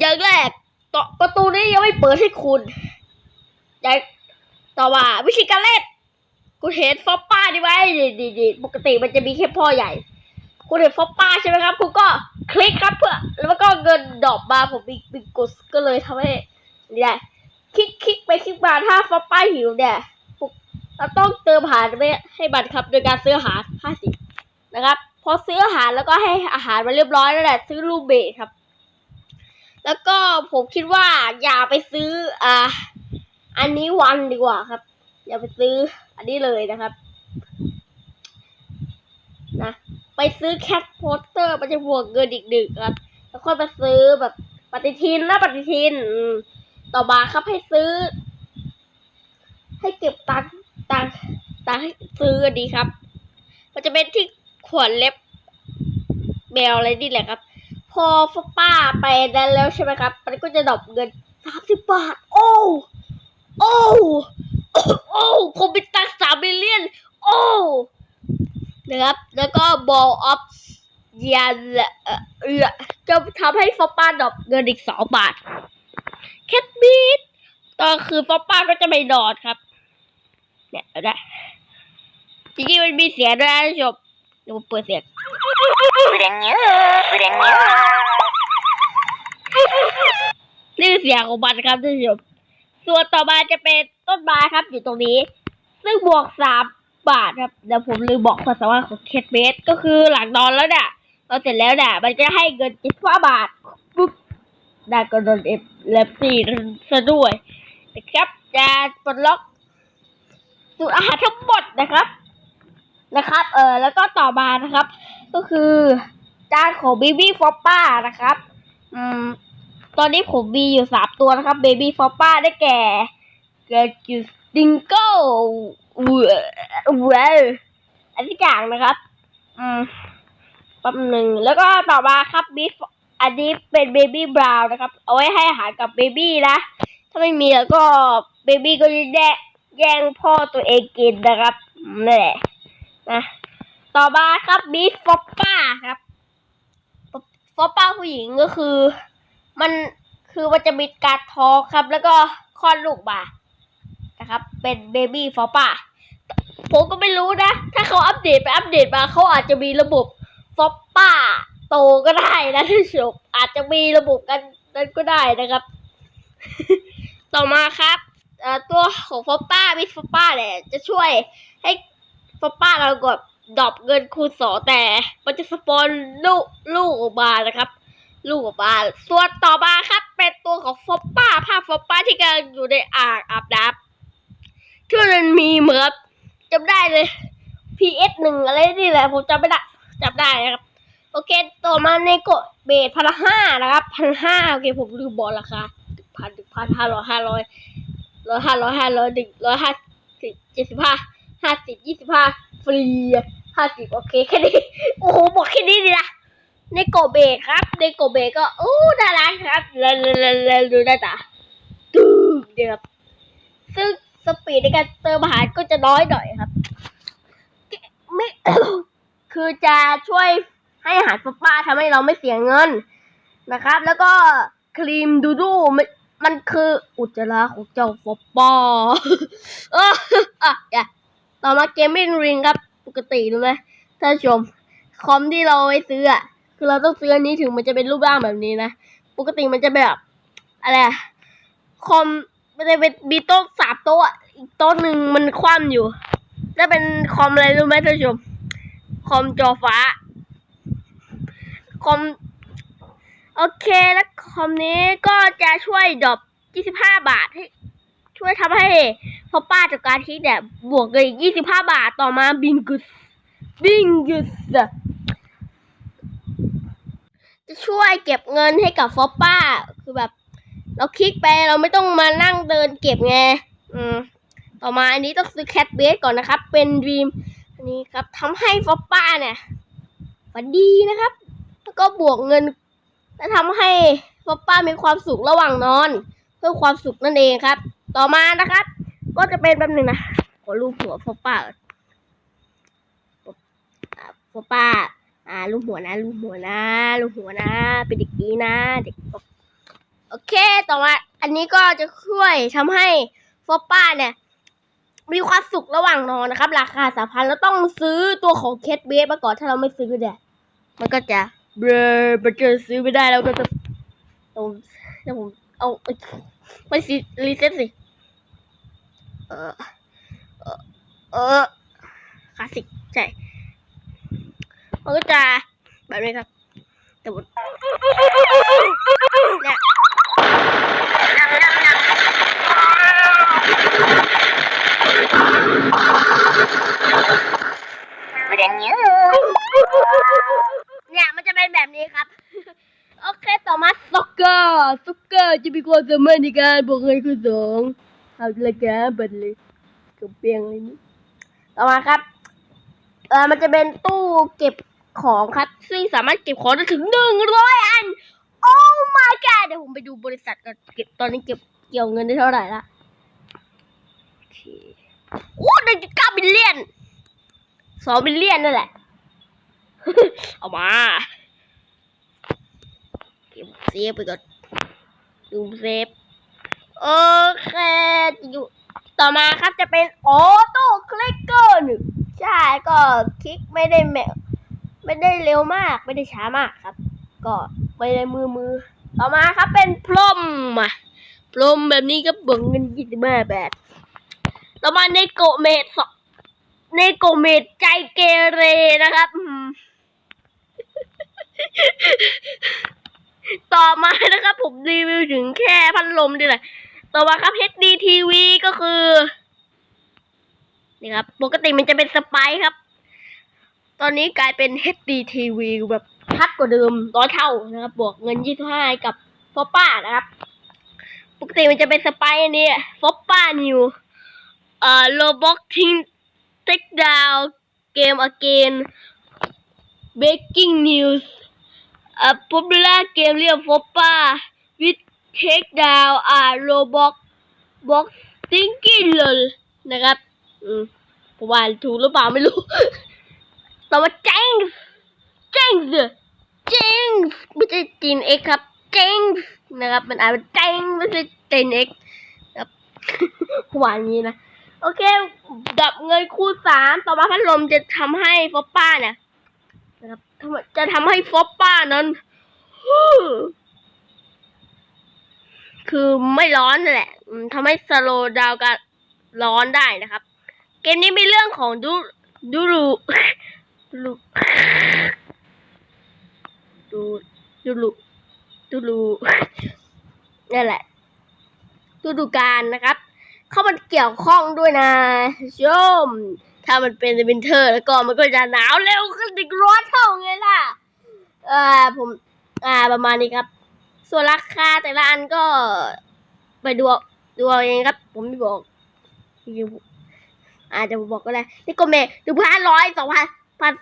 อย่างแรกต่อประตูนี้ยังไม่เปิดให้คุณอย่างต่อมาวิธีการเล่นคุณเห็นฟอปป้าดีไหมดีดีดีปกติมันจะมีแค่พ่อใหญ่ คุณเห็นฟอปป้าใช่ไหมครับ คุณก็คลิกครับเพื่อ แล้วก็เงินดอปมาผมมีมีกดก็เลยทำให้นี่ได้คลิกคลิกไปคลิกมาถ้าฟอปป้าหิวเนี่ยเราต้องเติมอาหารไปให้มันครับ โดยการซื้ออาหารห้าสิบนะครับ พอซื้ออาหารแล้วก็ให้อาหารมาเรียบร้อยแล้วแหละซื้อลูเบสครับ แล้วก็ผมคิดว่าอย่าไปซื้ออ่าอันนี้วันดีกว่าครับ อย่าไปซื้ออันนี้เลยนะครับ นะ ไปซื้อแคทโพสเตอร์มันจะบวกเงินอีกหนึ่งครับ แล้วค่อยไปซื้อแบบปฏิทินนะปฏิทิน ต่อมาครับให้ซื้อ ให้เก็บตังตังตังให้ซื้ออันนี้ครับ มันจะเป็นที่ขวนเล็บแมวอะไรนี่แหละครับ พอฟป้าไปนั้นแล้วใช่ไหมครับ มันก็จะดรอปเงินสามสิบบาท โอ้ โอ้ โอ้คอมพิวเตอร์สามมิลเลียน โอ้นะครับ แล้วก็ ball of ยันเออจะทำให้ฟอปป้าดรอปเงินอีกสองบาท แคทบีทตอนคือฟอปป้าก็จะไม่นอนครับ เนี่ยเอาได้จริงๆมันมีเสียงด้วยนะท่านผู้ชม เดี๋ยวเปิดเสียงนี่เสียงของมันครับท่านผู้ชมส่วนต่อมาจะเป็นต้นไม้ครับอยู่ตรงนี้ ซึ่งบวกสามบาทครับเดี๋ยวผมลืมบอกภาษาว่าของเคทเบสก็คือหลังนอนแล้วเนี่ยนอนเสร็จแล้วเนี่ยมันจะให้เงินเจ็ดบาทปุ๊บได้ก็โดนเอฟเลฟซีซะด้วยนะครับจะปลดล็อกสูตรอาหารทั้งหมดนะครับ นะครับ เออแล้วก็ต่อมานะครับ ก็คือจานของบีบี้ฟอปป้านะครับ อืม ตอนนี้ผมมีอยู่สามตัวนะครับเบบี้ฟอปป้าได้แก่เกิดจูสติงโก้เวเวอันที่กลางนะครับ อืมแป๊บหนึ่งแล้วก็ต่อมาครับบีฟอันนี้เป็นเบบี้บราวน์นะครับ เอาไว้ให้อาหารกับเบบี้นะ ถ้าไม่มีแล้วก็เบบี้ก็จะแย่แย่งพ่อตัวเองกินนะครับนั่นแหละ นะต่อมาครับบีฟอปป้าครับฟอปป้าผู้หญิงก็คือ มันคือมันจะมีการท้องครับ แล้วก็คลอดลูกมานะครับ เป็นเบบี้ฟอปป้าผมก็ไม่รู้นะ ถ้าเขาอัปเดตไปอัปเดตมาเขาอาจจะมีระบบฟอปป้าโตก็ได้นะท่านผู้ชมอาจจะมีระบบกันนั้นก็ได้นะครับ ต่อมาครับตัวของฟอปป้ามิสฟอปป้าเนี่ยจะช่วยให้ ฟอปป้าเรากดดอปเงินคูณสองแต่ มันจะสปอนลูกลูกออกมานะครับ ลูกออกมาส่วนต่อมาครับ เป็นตัวของฟอปป้าภาพฟอปป้าที่กำลังอยู่ในอ่างอาบน้ำที่มันมีเหมือนจำได้เลย PS หนึ่งอะไรนี่แหละผมจำไม่ได้จำได้นะครับ โอเคต่อมาในกะเบสพันห้านะครับพันห้าโอเคผมลืมบอกราคาพันหนึ่งพันห้าร้อยห้าร้อยร้อยห้าร้อยห้าร้อยหนึ่งร้อยห้าสิบเจ็ดสิบห้า ห้าสิบยี่สิบห้าฟรีห้าสิบโอเคแค่นี้ โอ้โหบอกแค่นี้เลยนะในโกเบครับในโกเบก็โอ้น่ารักครับแล้วแล้วแล้วดูหน้าตาตึ้งเดียครับซึ่งสปีดในการเติมอาหารก็จะน้อยหน่อยครับไม่คือจะช่วยให้อาหารป้าทำให้เราไม่เสียเงินนะครับ แล้วก็ครีมดูดูมันมันคืออุจจาระของเจ้าฟอปป้าเอออะอ ต่อมาเกมมิ่งริงครับปกติรู้ไหมท่านผู้ชม คอมที่เราไว้ซื้ออะคือเราต้องซื้ออันนี้ถึงมันจะเป็นรูปร่างแบบนี้นะ ปกติมันจะแบบอะไรคอมมันจะเป็นมีโต๊ะสามโต๊ะอีกโต๊ะหนึ่งมันคว่ำอยู่แล้วเป็นคอมอะไรรู้ไหมท่านผู้ชม คอมจอฟ้า คอม โอเคแล้วคอมนี้ก็จะช่วยดรอป25 บาทให้ ช่วยทำให้พอป้าจากการคิดเนี่ยบวกเลยอีก25บาทต่อมาบิงกุสบิงกุสจะช่วยเก็บเงินให้กับฟอปป้า คือแบบ เราคลิกไปเราไม่ต้องมานั่งเดินเก็บไงอืมต่อมาอันนี้ต้องซื้อแคทเบสก่อนนะครับ เป็นดีมอันนี้ครับทำให้ฟอปป้าเนี่ยฝันดีนะครับ แล้วก็บวกเงินและทำให้ฟอปป้ามีความสุขระหว่างนอน พื่อความสุขนั่นเองครับ ต่อมานะครับ ก็จะเป็นแบบหนึ่งนะขอรูปหัวฟอปป้าก่อนอ่าฟอปป้า อ่าลูกหัวนะลูกหัวนะลูกหัวนะ เป็นเด็กดีนะ เด็กโอเคต่อมา อันนี้ก็จะช่วยทำให้ฟอปป้าเนี่ยมีความสุขระหว่างนอนนะครับ ราคาสามพันแล้วต้องซื้อตัวของเคสเบสมาก่อนถ้าเราไม่ซื้อเนี่ยมันก็จะเบลอมันจะซื้อไม่ได้แล้วก็จะเอาเดี๋ยวผมเอา ไปสิรีเซ็ตสิเออเออ เออคลาสสิกใช่มันก็จะแบบนี้ครับ แต่ว่าเนี่ยเนี่ยมันจะเป็นแบบนี้ครับ โอเค ต่อมาซ็อกเกอร์ซ็อ กเกอร์จะมีความสามารถในการบวกเงินคูณสองเอาละกันบัดเลยกับเปียงเลยนี่ต่อมาครับเออมันจะเป็นตู้เก็บของครับ ซึ่งสามารถเก็บของได้ถึงหนึ่งร้อยอัน โอ้ my god เดี๋ยวผมไปดูบริษัทกันเก็บตอนนี้เก็บเกี่ยวเงินได้เท่าไหร่ละโอเคโอ้หนึ่งจุดเก้าบิลเลียนสองบิลเลียนนั่นแหละ เอามา เก็บเซฟไปก่อน ดูเซฟโอเคอยู่ต่อมาครับจะเป็นออโต้คลิกเกอร์หนึ่งใช่ก็คลิกไม่ได้แมไม่ได้เร็วมาก ไม่ได้ช้ามากครับ ก็ไม่ได้มือมือ ต่อมาครับเป็นพรมอะพรมแบบนี้ก็เบิ่งเงินยี่สิบห้าบาทต่อมาในโกเมดสองในโกเมดใจเกเรนะครับ ต่อมานะครับผมรีวิวถึงแค่พัดลมดีแหละ ต่อมาครับ HD TV ก็คือนี่ครับ ปกติมันจะเป็นสไปครับ ตอนนี้กลายเป็น HD TV แบบชัดกว่าเดิมร้อยเท่านะครับ บวกเงินยี่สิบห้ากับฟอป้านะครับ ปกติมันจะเป็นสไปอันนี้ฟอปป้านิวเอ่อโลบ็อกทิ้งเทคดาวเกมอเกน breaking news a popular game เรียกฟอปป้า with take down a robot box thinking เลยนะครับ อืมผมว่าถูกหรือเปล่าไม่รู้ต่อมาเจงเจงเจงไม่ใช่จีนเอ็กครับเจงนะครับ มันอ่านเป็นเจงไม่ใช่จีนเอ็กครับผมว่าอย่างนี้นะ โอเค ดับเงินคูณสามต่อมาพัดลมจะทำให้ฟอปป้าเนี่ย นะครับจะทำให้ฟอปป้านั้น คือไม่ร้อนนั่นแหละทำให้สโลดาวการร้อนได้นะครับ เกมนี้มีเรื่องของดูดูรูดูรูดูดูรูดูรูนั่นแหละดูดูการนะครับ เข้ามันเกี่ยวข้องด้วยนะชม ถ้ามันเป็นวินเทอร์ แล้วก็มันก็จะหนาวเร็วขึ้นอีกร้อนเท่าไงล่ะอ่าผม อ่าประมาณนี้ครับ ส่วนราคาแต่ละอันก็ไปดูดูเอาเองครับ ผมไม่บอกอ่าจะบอกก็ได้นี่ก็เมย์หนึ่งพันร้อยสองพันพัน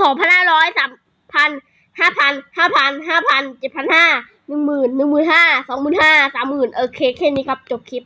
สองพันห้าร้อยสามพันห้าพันห้าพันห้าพันเจ็ดพันห้าหนึ่งหมื่นหนึ่งหมื่นห้าสองหมื่นห้าสามหมื่นโอเคแค่นี้ครับ จบคลิป